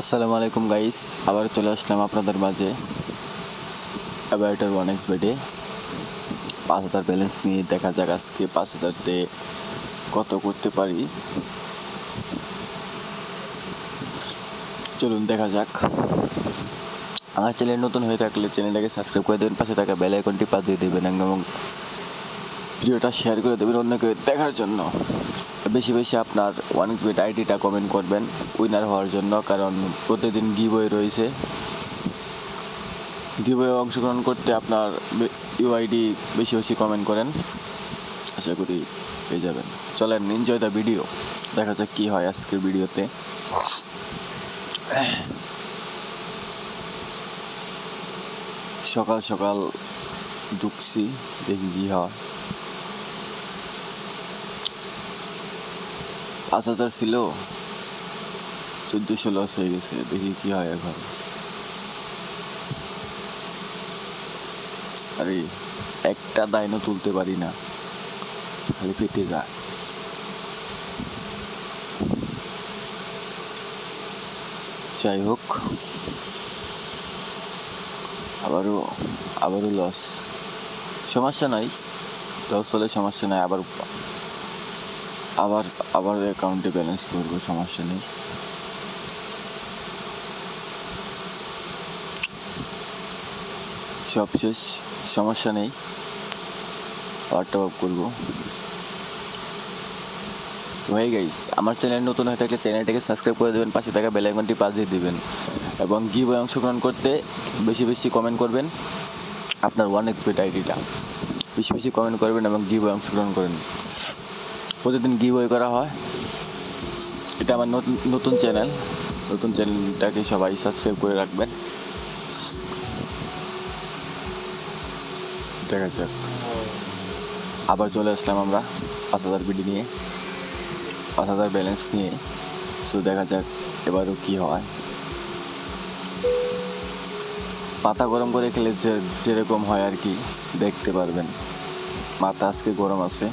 আসসালামু আলাইকুম গাইস আবার চলে আসলাম আপনাদের মাঝে। এটার অনেক বেডে পাঁচ হাজার ব্যালেন্স নিয়ে দেখা যাক আজকে পাঁচ হাজার হাজারতে কত করতে পারি। চলুন দেখা যাক। আমার চ্যানেল নতুন হয়ে থাকলে চ্যানেলটাকে সাবস্ক্রাইব করে দেবেন, পাশে থাকা বেল আইকনটি বাজিয়ে দেবেন, এবং ভিডিওটা শেয়ার করে দেবেন অন্যকে দেখার জন্য। বেশি বেশি আপনার ওয়ান বেট আইডিটা কমেন্ট করবেন উইনার হওয়ার জন্য, কারণ প্রতিদিন গিবই রয়েছে। গিবয়ে অংশগ্রহণ করতে আপনার ইউআইডি বেশি বেশি কমেন্ট করেন, আশা করি পেয়ে যাবেন। চলেন এনজয় দ্য ভিডিও দেখা যাক কী হয় আজকের ভিডিওতে। সকাল সকাল ঢুকছি, দেখি কী হয়। পাঁচ হাজার ছিল, চোদ্দোশো লস হয়ে গেছে, দেখি কি হয় এখন। আরে, একটা দাইনও তুলতে পারি না, খালি পেটে যায়। যাই হোক, আবারও আবারও লস সমস্যা নাই লস হলে সমস্যা নাই, আবার আবার আবার অ্যাকাউন্টে ব্যালেন্স করব, সমস্যা নেই। সব শেষ, সমস্যা নেই। আবার টপ আপ করব। তো ভাই গাইস আমার চ্যানেল নতুন হয়ে থাকলে চ্যানেলটাকে সাবস্ক্রাইব করে দেবেন, পাশে থাকা বেল আইকনটি বাজিয়ে দিবেন। এবং গিভ অংশগ্রহণ করতে বেশি বেশি কমেন্ট করবেন, আপনার ওয়ান এক্সপেট আইডিটা বেশি বেশি কমেন্ট করবেন এবং গিভ অংশগ্রহণ করেন। প্রতিদিন গিভ করা হয়। এটা আমার নতুন নতুন চ্যানেল নতুন চ্যানেলটাকে সবাই সাবস্ক্রাইব করে রাখবেন। দেখা যাক। আবার চলে আসলাম আমরা পাঁচ হাজার বিডি নিয়ে। পাঁচ হাজার ব্যালেন্স নিয়ে। সো দেখা যাক এবারও কি হয়। মাথা গরম করে খেলে যে, যেরকম হয় আর কি, দেখতে পারবেন। মাথা আজকে গরম আছে।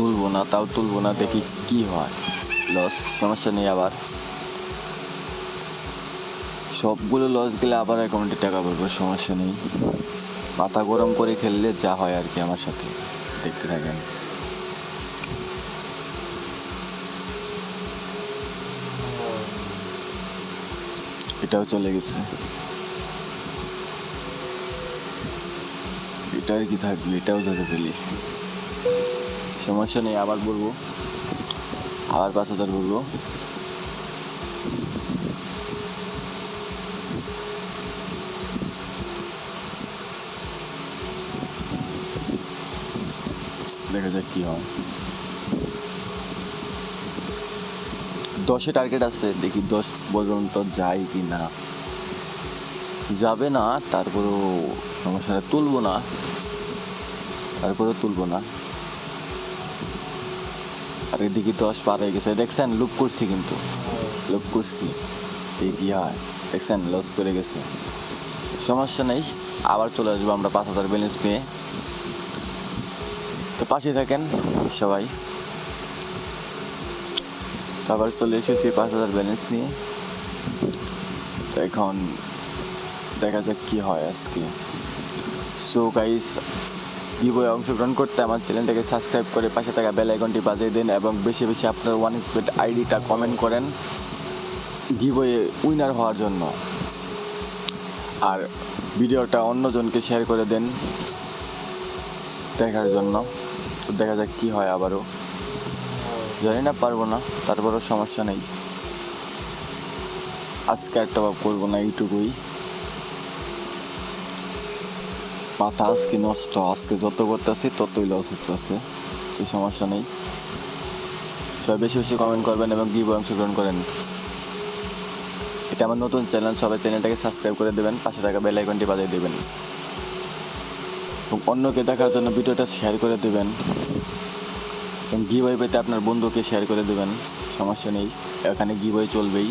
তুলবো না, তাও তুলবো না, দেখি কি হয়। লস সমস্যা নেই আবার। সবগুলো লস গেলে আবার অ্যাকাউন্টে টাকা পড়ব সমস্যা নেই। মাথা গরম করে খেললে যা হয় আর কি আমার সাথে, দেখতে থাকেন। এটাও চলে গেছে। এটা আর কি থাকবে? এটাও ধরে ফেলি। সমস্যা নেই, আবার বলব। আবার পাঁচ হাজার বলব। দেখা যাক কি হয়। দশে টার্গেট আছে, দেখি দশ পর্যন্ত যাই কি না। যাবে না, তারপরেও সমস্যাটা তুলবো না। তারপরেও তুলবো না। আর এদিকে দশ পার হয়ে গেছে। দেখছেন? লুপ করছি কিন্তু। লুপ করছি। কি হয়। দেখছেন? লস করে গেছে। সমস্যা নেই। আবার চলে আসব আমরা পাঁচ হাজার ব্যালেন্স নিয়ে। তো পাশে থাকেন সবাই। আবার চলে এসেছি পাঁচ হাজার ব্যালেন্স নিয়ে। এখন দেখা যাক কি হয় আজকে। সো গাইস গিবয়ে অংশগ্রহণ করতে আমার চ্যানেলটাকে সাবস্ক্রাইব করে পাশে থাকা বেল আইকনটি বাজিয়ে দিন এবং বেশি বেশি আপনার ওয়ান স্পেড আইডিটা কমেন্ট করেন গিবয়ে উইনার হওয়ার জন্য। আর ভিডিওটা অন্যজনকে শেয়ার করে দেন দেখার জন্য। দেখা যাক কী হয় আবারও। জানি না, পারব না, তারপরও সমস্যা নেই। আজকে আর টপ করব না, এইটুকুই। মাথা আজকে নষ্ট, আজকে যত করতেছি ততই লস হতেছে সেই সমস্যা নেই। সবাই বেশি বেশি কমেন্ট করবেন এবং গিভ অংশগ্রহণ করেন। এটা আমার নতুন চ্যানেল সবাই চ্যানেলটাকে সাবস্ক্রাইব করে দেবেন, পাশে থাকা বেল আইকনটি বাজিয়ে দেবেন। এবং অন্যকে দেখার জন্য ভিডিওটা শেয়ার করে দেবেন। এবং গিবই পেতে আপনার বন্ধুকে শেয়ার করে দেবেন, সমস্যা নেই। এখানে গিবই চলবেই।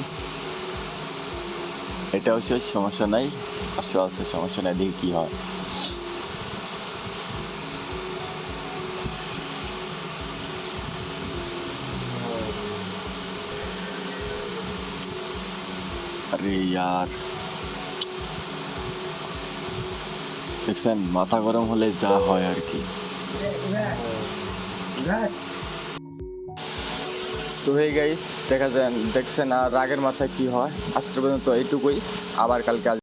এটাও শেষ, সমস্যা নাই। আছে সমস্যা নাই, দেখি কী হয়। আরে ইয়ার। দেখছেন, মাথা গরম হলে যা হয় আর কি। তো হে গাইস দেখা যায় দেখছেন আর রাগের মাথায় কি হয়? আজকের পর্যন্ত এইটুকুই। আবার কালকে।